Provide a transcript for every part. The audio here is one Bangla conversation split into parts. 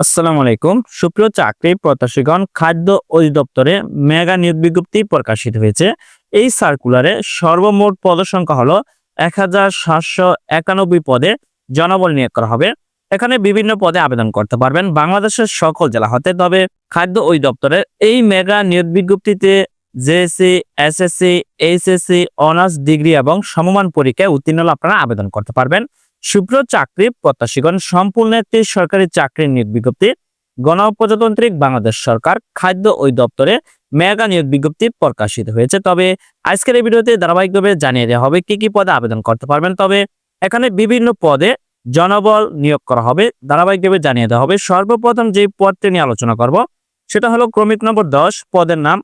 আসসালামু আলাইকুম। সুপ্রিয় চাকরি প্রত্যাশীগণ, খাদ্য অধিদপ্তরে মেগা নিয়োগ বিজ্ঞপ্তি প্রকাশিত হয়েছে। এই সার্কুলারে সর্বমোট পদ সংখ্যা হলো এক হাজার সাতশো একানব্বই পদে জনবল নিয়োগ করা হবে। এখানে বিভিন্ন পদে আবেদন করতে পারবেন বাংলাদেশের সকল জেলা হতে। তবে খাদ্য অধিদপ্তরের এই মেগা নিয়োগ বিজ্ঞপ্তিতে JSC SSC HSC honours degree এবং সমমান পরীক্ষায় উত্তীর্ণ আপনারা আবেদন করতে পারবেন। সুপ্রিয় চাকরি প্রত্যাশীগণ সম্পূর্ণ একটি সরকারি চাকরির নিয়োগ বিজ্ঞপ্তি গণপ্রজাতন্ত্রিক বাংলাদেশ সরকার খাদ্য ওই দপ্তরে মেগা নিয়োগ বিজ্ঞপ্তি প্রকাশিত হয়েছে। তবে আজকের এই ভিডিওতে ধারাবাহিকভাবে জানিয়ে দেওয়া হবে কি কি পদে আবেদন করতে পারবেন। তবে এখানে বিভিন্ন পদে জনবল নিয়োগ করা হবে। ধারাবাহিকভাবে জানিয়ে দেওয়া হবে, সর্বপ্রথম যে পদটি নিয়ে আলোচনা করব সেটা হলো ক্রমিক নম্বর দশ, পদের নাম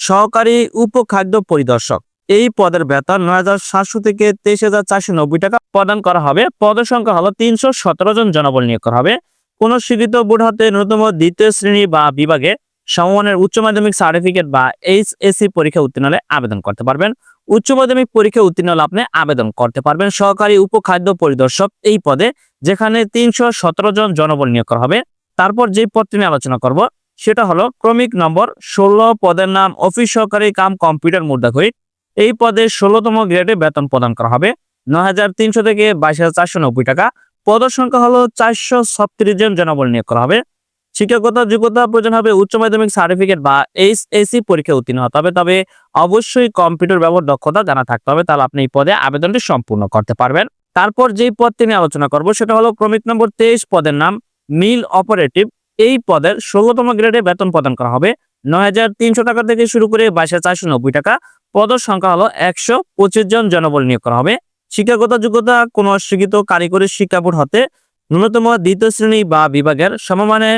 সহকারী উপখাদ্য পরিদর্শক। এই পদের বেতন নয় হাজার সাতশো থেকে তেইশ হাজার চারশো নব্বই টাকা প্রদান করা হবে। পদের সংখ্যা হলো তিনশো সতেরো জন জনবল নিয়োগ করা হবে। কোন স্বীকৃত বোর্ড হতে ন্যূনতম দ্বিতীয় শ্রেণি বা বিভাগে সমমানের উচ্চ মাধ্যমিক সার্টিফিকেট বা এইচ এইচএসসি পরীক্ষা উত্তীর্ণ হলে আবেদন করতে পারবেন। উচ্চ মাধ্যমিক পরীক্ষা উত্তীর্ণ হলে আপনি আবেদন করতে পারবেন। সহকারী উপখাদ্য পরিদর্শক এই পদে যেখানে তিনশো সতেরো জন জনবল নিয়োগ করা হবে। তারপর যে পদটি নিয়ে আলোচনা করব, সেটা হলো ক্রমিক নম্বর ষোলো, পদের নাম অফিস সহকারী কাম কম্পিউটার মুদ্রাক্ষরিক এই পদে ষোলোতম গ্রেডে বেতন প্রদান করা হবে। নয় হাজার তিনশো থেকে বাইশ হাজার চারশো নব্বই টাকা। পদ সংখ্যা হলো চারশো ছত্রিশ জন জনবল নিয়োগ করা হবে। শিক্ষকতা, যোগ্যতা প্রয়োজন হবে উচ্চ মাধ্যমিক সার্টিফিকেট বা এইচ এসি পরীক্ষা উত্তীর্ণ হতে হবে। তবে অবশ্যই কম্পিউটার ব্যবহার দক্ষতা জানা থাকতে হবে। তাহলে আপনি এই পদে আবেদনটি সম্পূর্ণ করতে পারবেন। তারপর যেই পদটি নিয়ে আলোচনা করব, সেটা হলো ক্রমিক নম্বর তেইশ পদের নাম, মিল অপারেটিভ। এই পদের ষোলোতম গ্রেডে বেতন প্রদান করা হবে। নয় হাজার তিনশো টাকা থেকে শুরু করে বাইশ টাকা। পদের সংখ্যা হলো একশো পঁচিশ জন জনবল নিয়োগ করা হবে। শিক্ষাগত যোগ্যতা কোন অস্বীকৃত কারিগরি শিক্ষা বোর্ড হতে ন্যূনতম দ্বিতীয় শ্রেণি বা বিভাগের সমমানে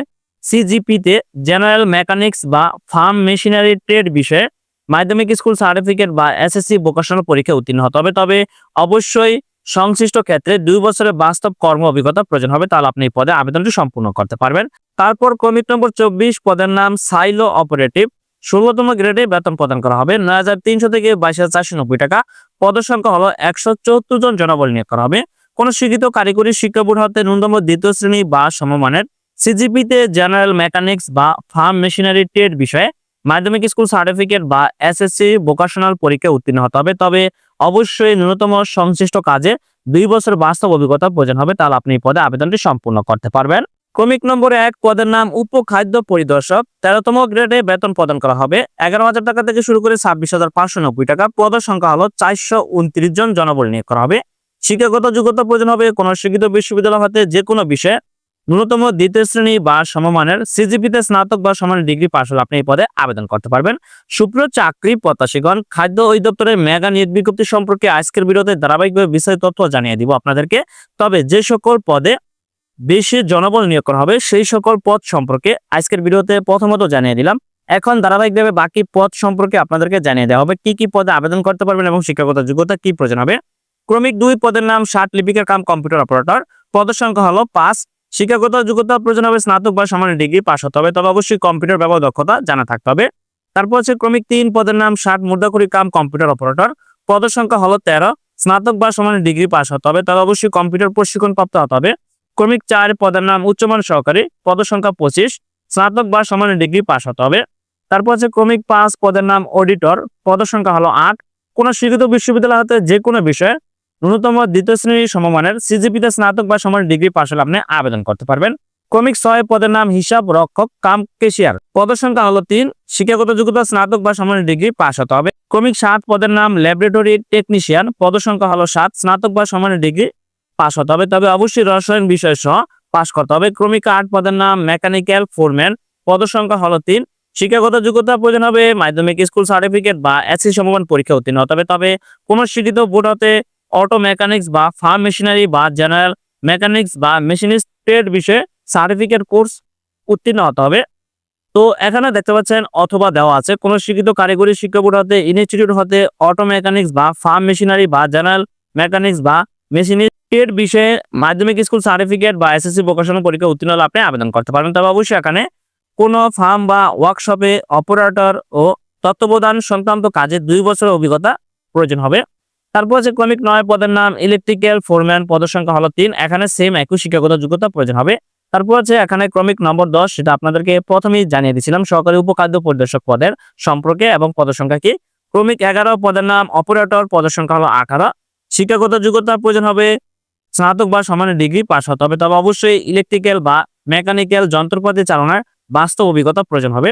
সিজিপিতে জেনারেল মেকানিক্স বা ফার্ম মেশিনারি ট্রেড বিষয়ে মাধ্যমিক স্কুল সার্টিফিকেট বা এসএসসি ভোকেশনাল পরীক্ষা উত্তীর্ণ হতে হবে। তবে অবশ্যই সংশ্লিষ্ট ক্ষেত্রে দুই বছরের বাস্তব কর্ম অভিজ্ঞতা প্রয়োজন হবে। তাহলে আপনি এই পদে আবেদনটি সম্পূর্ণ করতে পারবেন। তারপর কমিট নম্বর চব্বিশ, পদের নাম সাইলো অপারেটিভ ষোলোতম গ্রেডে বেতন প্রদান করা হবে নয় হাজার তিনশো থেকে বাইশ হাজার চারশো নব্বই টাকা। পদের সংখ্যা হলো একশো চুয়াত্তর জন জনবল নিয়োগ করা হবে। কোন শিক্ষিত কারিগরি শিক্ষা বোর্ড হতে ন্যূনতম দ্বিতীয় শ্রেণি বা সমমানের সিজিপিতে জেনারেল মেকানিক্স বা ফার্ম মেশিনারি ট্রেড বিষয়ে মাধ্যমিক স্কুল সার্টিফিকেট বা এসএসসি ভোকেশনাল পরীক্ষা উত্তীর্ণ হতে হবে। তবে অবশ্যই ন্যূনতম সংশ্লিষ্ট কাজে দুই বছর বাস্তব অভিজ্ঞতা প্রয়োজন হবে, তাহলে আপনি এই পদে আবেদনটি সম্পূর্ণ করতে পারবেন। ক্রমিক নম্বর এক পদের নাম উপখাদ্য পরিদর্শক। তেরোতম গ্রেডে বেতন প্রদান করা হবে। এগারো হাজার টাকা থেকে শুরু করে ছাব্বিশ হাজার পাঁচশো নব্বই টাকা। পদের সংখ্যা হলো চারশো উনত্রিশ জন জনবল নিয়োগ করা হবে। শিক্ষাগত যোগ্যতা প্রয়োজন হবে কোন শিক্ষিত বিশ্ববিদ্যালয় হতে যে কোনো বিষয়ে। ন্যূনতম দ্বিতীয় শ্রেণি বা সমমানের সিজিপিতে স্নাতক বা সমানের ডিগ্রি পাশ হলে আপনি এই পদে আবেদন করতে পারবেন। সুপ্রিয় চাকরি প্রত্যাশীগণ, খাদ্য অধিদপ্তরের মেগা নিয়োগ বিজ্ঞপ্তি সম্পর্কে আজকের ভিডিওতে ধারাবাহিকভাবে বিস্তারিত তথ্য জানিয়ে দিব আপনাদেরকে। তবে যে সকল পদে বেশি জনবল নিয়োগ করা হবে সেই সকল পদ সম্পর্কে আজকের ভিডিওতে প্রথমত জানিয়ে দিলাম। এখন ধারাবাহিকভাবে বাকি পদ সম্পর্কে আপনাদেরকে জানিয়ে দেওয়া হবে কি কি পদে আবেদন করতে পারবেন এবং শিক্ষাগত যোগ্যতা কি প্রয়োজন হবে। ক্রমিক দুই পদের নাম ষাট লিপিকার কাম কম্পিউটার অপারেটর। পদের সংখ্যা হলো পাঁচ। শিক্ষাগত যোগ্যতা প্রয়োজন হবে স্নাতক বা সমান ডিগ্রি পাস হতে হবে, তবে অবশ্যই কম্পিউটার ব্যবহার দক্ষতা জানা থাকতে হবে। তারপর হচ্ছে ক্রমিক তিন পদের নাম ষাট মুদ্রাকরি কাম কম্পিউটার অপারেটর। পদের সংখ্যা হলো তেরো। স্নাতক বা সমান ডিগ্রি পাস হতে হবে, তবে অবশ্যই কম্পিউটার প্রশিক্ষণ প্রাপ্ত হতে হবে। ক্রমিক চার পদের নাম উচ্চমান সহকারী পদ সংখ্যা পঁচিশ, স্নাতক বা সমান ডিগ্রি পাস হতে হবে। তারপর হচ্ছে ক্রমিক পাঁচ পদের নাম অডিটর পদ সংখ্যা হলো আট। কোন স্বীকৃত বিশ্ববিদ্যালয় হতে যে কোনো বিষয়ে ন্যূনতম দ্বিতীয় শ্রেণির সমমানের সিজিপিতে স্নাতক বা সমান ডিগ্রি পাস হলে আপনি আবেদন করতে পারবেন। ক্রমিক ছয় পদের নাম হিসাব রক্ষক কাম কেশিয়ার। পদের সংখ্যা হলো তিন, শিক্ষাগত যোগ্যতা, স্নাতক বা সমান ডিগ্রি পাস হতে হবে। ক্রমিক সাত পদের নাম ল্যাবরেটরি টেকনিশিয়ান পদ সংখ্যা হলো সাত, স্নাতক বা সমান ডিগ্রি পাস হতে হবে। তবে অবশ্যই রসায়ন বিষয় সহ পাশ করতে হবে। ক্রমিক আট পদের নাম মেকানিক্যাল ফোরম্যান পদ সংখ্যা হলো তিন। শিক্ষাগত যোগ্যতা প্রয়োজন হবে মাধ্যমিক স্কুল সার্টিফিকেট বা এসি সমমান পরীক্ষা উত্তীর্ণ হতে হবে। তবে কোন স্বীকৃত বোর্ড হতে অটো মেকানিক্স বা ফার্ম মেশিনারি বা জেনারেল মেকানিক্স বা মেশিনিস্ট ট্রেড বিষয়ে সার্টিফিকেট কোর্স উত্তীর্ণ হতে হবে। তো এখানে দেখতে পাচ্ছেন অথবা দেওয়া আছে। কোন শিক্ষিত কারিগরি শিক্ষা বোর্ড হতে ইনস্টিটিউট হতে অটো মেকানিক্স বা ফার্ম মেশিনারি বা জেনারেল মেকানিক্স বা মেশিনিস্ট ট্রেড বিষয়ে মাধ্যমিক স্কুল সার্টিফিকেট বা এস এসএসসি ভোকেশনাল পরীক্ষা উত্তীর্ণ হলে আপনি আবেদন করতে পারবেন। তবে অবশ্যই এখানে কোনো ফার্ম বা ওয়ার্কশপে অপারেটর ও তত্ত্বাবধান সংক্রান্ত কাজে দুই বছরের অভিজ্ঞতা প্রয়োজন হবে। তারপর হচ্ছে ক্রমিক নয় পদের নাম ইলেকট্রিক্যাল ফোরম্যান পদের সংখ্যা হলো তিন। এখানে সেম একই শিক্ষাগত যোগ্যতা প্রয়োজন হবে। তারপর হচ্ছে এখানে ক্রমিক নম্বর দশ, সেটা আপনাদেরকে প্রথমেই জানিয়ে দিয়েছিলাম, সহকারী উপখাদ্য পরিদর্শক পদের সম্পর্কে এবং পদের সংখ্যা কি? ক্রমিক এগারো পদের নাম অপারেটর পদের সংখ্যা হলো আঠারো। শিক্ষাগত যোগ্যতার প্রয়োজন হবে স্নাতক বা সমানের ডিগ্রি পাস হতে হবে তবে অবশ্যই ইলেকট্রিক্যাল বা মেকানিক্যাল যন্ত্রপাতি চালনার বাস্তব অভিজ্ঞতা প্রয়োজন হবে।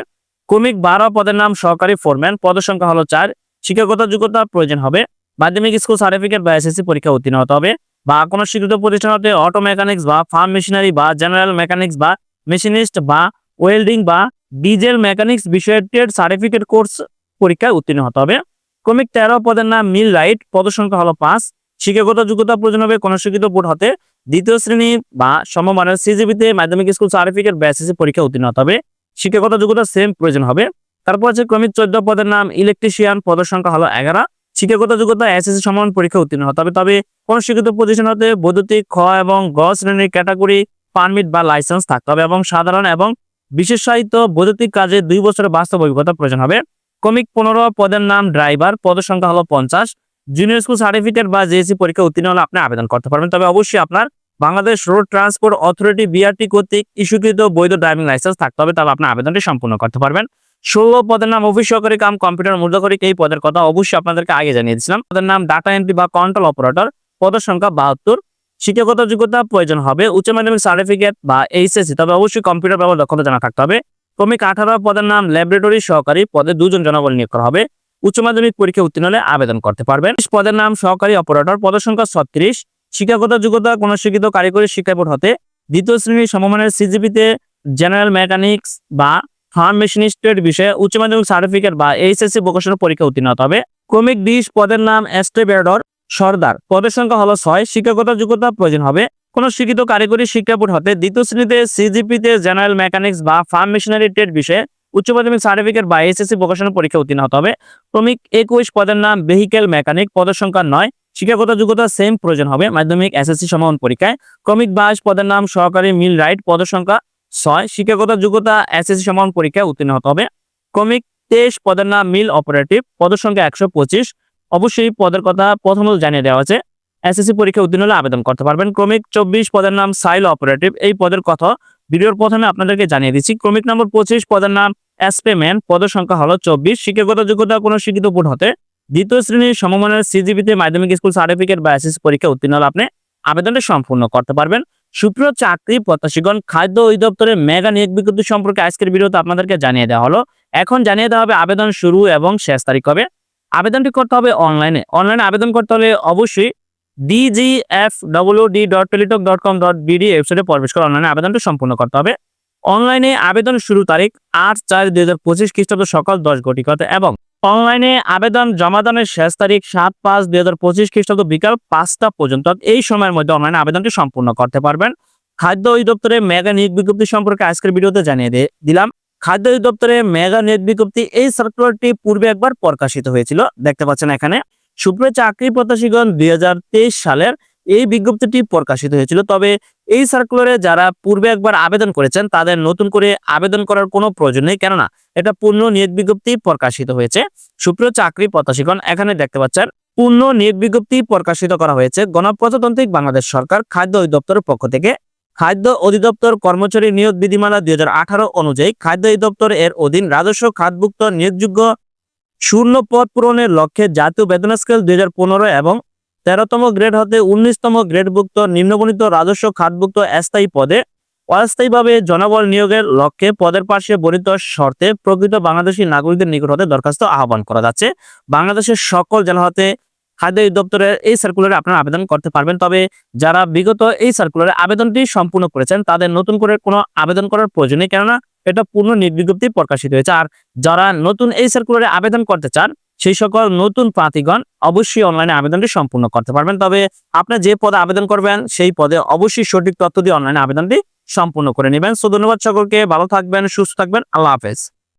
ক্রমিক বারো পদের নাম সহকারী ফোরম্যান পদের সংখ্যা হলো চার, শিক্ষাগত যোগ্যতা প্রয়োজন হবে। মাধ্যমিক স্কুল সার্টিফিকেট বা এসএসসি পরীক্ষা উত্তীর্ণ হতে হবে বা কোনো স্বীকৃত প্রতিষ্ঠান হতে অটো মেকানিক্স বা ফার্ম মেশিনারি বা জেনারেল মেকানিক্স বা মেশিনিস্ট বা ওয়েল্ডিং বা ডিজেল মেকানিক্স বিষয়ের ট্রেড সার্টিফিকেট কোর্স পরীক্ষায় উত্তীর্ণ হতে হবে। ক্রমিক তেরো পদের নাম মিল রাইট পদ সংখ্যা হলো পাঁচ শিক্ষাগত যোগ্যতা প্রয়োজন হবে কোনো স্বীকৃত বোর্ড হতে দ্বিতীয় শ্রেণি বা সমমানের সিজিবিতে মাধ্যমিক স্কুল সার্টিফিকেট বা এসএসসি পরীক্ষা উত্তীর্ণ হতে হবে। শিক্ষাগত যোগ্যতা সেম প্রয়োজন হবে। তারপর আছে ক্রমিক চোদ্দ পদের নাম ইলেকট্রিশিয়ান পদের সংখ্যা হলো এগারো। শিক্ষাগত যোগ্যতা এসএসসি সমান পরীক্ষা উত্তীর্ণ হতে হবে। তবে কোন স্বীকৃত প্রতিষ্ঠান হতে বৈদ্যুতিক, খ এবং গ শ্রেণির ক্যাটাগরি পারমিট বা লাইসেন্স থাকতে হবে এবং সাধারণ এবং বিশেষায়িত বৈদ্যুতিক কাজে দুই বছরের বাস্তব অভিজ্ঞতা প্রয়োজন হবে। ক্রমিক পনেরো পদের নাম ড্রাইভার পদের সংখ্যা হলো পঞ্চাশ। জুনিয়র স্কুল সার্টিফিকেট বা জেএসসি পরীক্ষা উত্তীর্ণ হলে আপনি আবেদন করতে পারবেন। তবে অবশ্যই আপনার Bangladesh road transport authority BRT কর্তৃক ইস্যুকৃত বৈধ ড্রাইভিং লাইসেন্স থাকতে হবে তাহলে আপনি আবেদনটি সম্পূর্ণ করতে পারবেন। ষোলো পদের নাম অফিস সহকারী কাম কম্পিউটার মুদ্রাকরিক এই পদের কথা অবশ্যই আপনাদেরকে আগে জানিয়ে দিয়েছিলাম। পদের নাম ডাটা এন্ট্রি বা কন্ট্রোল অপারেটর পদের সংখ্যা বাহাত্তর। শিক্ষাগত যোগ্যতা প্রয়োজন হবে, উচ্চ মাধ্যমিক সার্টিফিকেট বা এইচএসসি তবে অবশ্যই কম্পিউটার ব্যবহার দক্ষতা জানা থাকতে হবে। ক্রমিক আঠারো পদের নাম ল্যাবরেটরি সহকারী, পদে দুজন জনবল নিয়োগ করা হবে। উচ্চ মাধ্যমিক পরীক্ষা উত্তীর্ণ হলে আবেদন করতে পারবেন। পদের নাম সহকারী অপারেটর পদের সংখ্যা ছত্রিশ, শিক্ষাগত যোগ্যতা কোন শিক্ষিত কারিগরি শিক্ষা বোর্ড হতে দ্বিতীয় শ্রেণির সমমানের সিজিপিতে জেনারেল মেকানিক্স বা ফার্ম মেশিনিস্টের বিষয়ে উচ্চ মাধ্যমিক সার্টিফিকেট বা এইচএসসি ভোকেশনাল পরীক্ষা উত্তীর্ণ হতে হবে। ক্রমিক বিশ পদের নাম এস্টেবেডর সর্দার। পদের সংখ্যা হলো ছয়, শিক্ষাগত যোগ্যতা প্রয়োজন হবে। কোন শিক্ষিত কারিগরি শিক্ষা বোর্ড হতে দ্বিতীয় শ্রেণীতে সিজিপিতে জেনারেল মেকানিক্স বা ফার্ম মেশিনারি ট্রেড বিষয়ে উচ্চ মাধ্যমিক সার্টিফিকেট বা এসএসসি ভোকেশনাল পরীক্ষা উত্তীর্ণ হতে হবে। ক্রমিক একুশ পদের নাম ভেহিকেল মেকানিক পদের সংখ্যা নয়। শিক্ষাগত যোগ্যতা সেম প্রয়োজন হবে মাধ্যমিক এসএসসি সমান পরীক্ষায়। ক্রমিক বাইশ পদের নাম সহকারী মিল রাইট পদের সংখ্যা ছয়। শিক্ষাগত যোগ্যতা এসএসসি সমান পরীক্ষায় উত্তীর্ণ হতে হবে। ক্রমিক তেইশ পদের নাম মিল অপারেটিভ পদের সংখ্যা একশো পঁচিশ। অবশ্যই পদের কথা প্রথমত জানিয়ে দেওয়া আছে। এসএসসি পরীক্ষা উত্তীর্ণ হলে আবেদন করতে পারবেন। ক্রমিক চব্বিশ পদের নাম সাইল অপারেটিভ এই পদের কথা ভিডিওর প্রথমে আপনাদেরকে জানিয়ে দিচ্ছি, ক্রমিক নম্বর পঁচিশ, পদের নাম অ্যাসপেম্যান পদের সংখ্যা হলো চব্বিশ। শিক্ষাগত যোগ্যতা কোনো শিক্ষিত বোর্ড হতে দ্বিতীয় শ্রেণির সমমানের সিজিপিতে মাধ্যমিক স্কুল সার্টিফিকেট বা এসএসসি পরীক্ষা উত্তীর্ণ হলে আপনি আবেদনটি সম্পূর্ণ করতে পারবেন। সুপ্রিয় চাকরি প্রত্যাশীগণ, খাদ্য অধিদপ্তরের মেগা নিয়োগ বিজ্ঞপ্তি সম্পর্কে আজকের ভিডিওতে আপনাদেরকে জানিয়ে দেওয়া হলো। এখন জানিয়ে দেওয়া হবে আবেদন শুরু এবং শেষ তারিখ কবে। আবেদনটি করতে হবে অনলাইনে অনলাইনে আবেদন করতে হলে অবশ্যই DGF W D dot com dot ওয়েবসাইটে প্রবেশ করে অনলাইনে আবেদনটি সম্পূর্ণ করতে হবে। অনলাইনে আবেদন শুরু তারিখ আট চার দুই হাজার পঁচিশ খ্রিস্টাব্দ সকাল দশ ঘটিকাতে এবং অনলাইনে আবেদন জমাদানের শেষ তারিখ সাত পাঁচ দুই হাজার পঁচিশ খ্রিস্টাব্দ বিকাল পাঁচটা পর্যন্ত। এই সময়ের মধ্যে অনলাইনে আবেদনটি সম্পূর্ণ করতে পারবেন। খাদ্য অধিদপ্তরের মেগা নিয়োগ বিজ্ঞপ্তি সম্পর্কে আজকের ভিডিওতে জানিয়ে দিলাম। খাদ্য অধিদপ্তরের মেগা নিয়োগ বিজ্ঞপ্তি এই সার্কুলারটি পূর্বে একবার প্রকাশিত হয়েছিল। দেখতে পাচ্ছেন এখানে সুপ্রিয় চাকরি প্রত্যাশীগণ, দুই সালের এই বিজ্ঞপ্তিটি প্রকাশিত হয়েছিল। তবে এই সার্কুলারে যারা পূর্বে একবার আবেদন করেছেন, তাদের নতুন করে আবেদন করার কোনো প্রয়োজন নেই। কেননা, এটা পূর্ণ নিয়োগ বিজ্ঞপ্তি প্রকাশিত হয়েছে। সুপ্রিয় চাকরি প্রত্যাশীগণ, এখানে দেখতে পাচ্ছেন, পূর্ণ নিয়োগ বিজ্ঞপ্তি প্রকাশিত করা হয়েছে গণপ্রজাতান্ত্রিক বাংলাদেশ সরকার খাদ্য অধিদপ্তরের পক্ষ থেকে। খাদ্য অধিদপ্তর কর্মচারী নিয়োগ বিধিমালা দুই হাজার আঠারো অনুযায়ী খাদ্য অধিদপ্তর এর অধীন রাজস্ব খাতভুক্ত নিয়োগযোগ্য শূন্য পদ পূরণের লক্ষ্যে জাতীয় বেতন স্কেল দুই হাজার পনেরো এবং তেরোতম গ্রেড হতে উনিশতম গ্রেডভুক্ত নিম্নবণিত রাজস্ব খাতভুক্ত অস্থায়ী পদে অস্থায়ীভাবে জনবল নিয়োগের লক্ষ্যে পদের পাশে বর্ণিত শর্তে প্রকৃত বাংলাদেশী নাগরিকদের নিকট হতে দরখাস্ত আহ্বান করা যাচ্ছে। বাংলাদেশের সকল জেলা হতে খাদ্য দপ্তরের এই সার্কুলারে আপনারা আবেদন করতে পারবেন। তবে যারা বিগত এই সার্কুলারে আবেদনটি সম্পূর্ণ করেছেন, তাদের নতুন করে কোনো আবেদন করার প্রয়োজন নেই। কেননা, এটা পূর্ণ নির্বিজ্ঞপ্তি প্রকাশিত হয়েছে। আর যারা নতুন এই সার্কুলারে আবেদন করতে চান, সেই সকল নতুন প্রার্থীগণ অবশ্যই অনলাইনে আবেদনটি সম্পূর্ণ করতে পারবেন। তবে আপনি যে পদে আবেদন করবেন, সেই পদে অবশ্যই সঠিক তথ্য দিয়ে অনলাইনে আবেদনটি সম্পূর্ণ করে নেবেন। সো ধন্যবাদ সকলকে, ভালো থাকবেন, সুস্থ থাকবেন, আল্লাহ হাফেজ।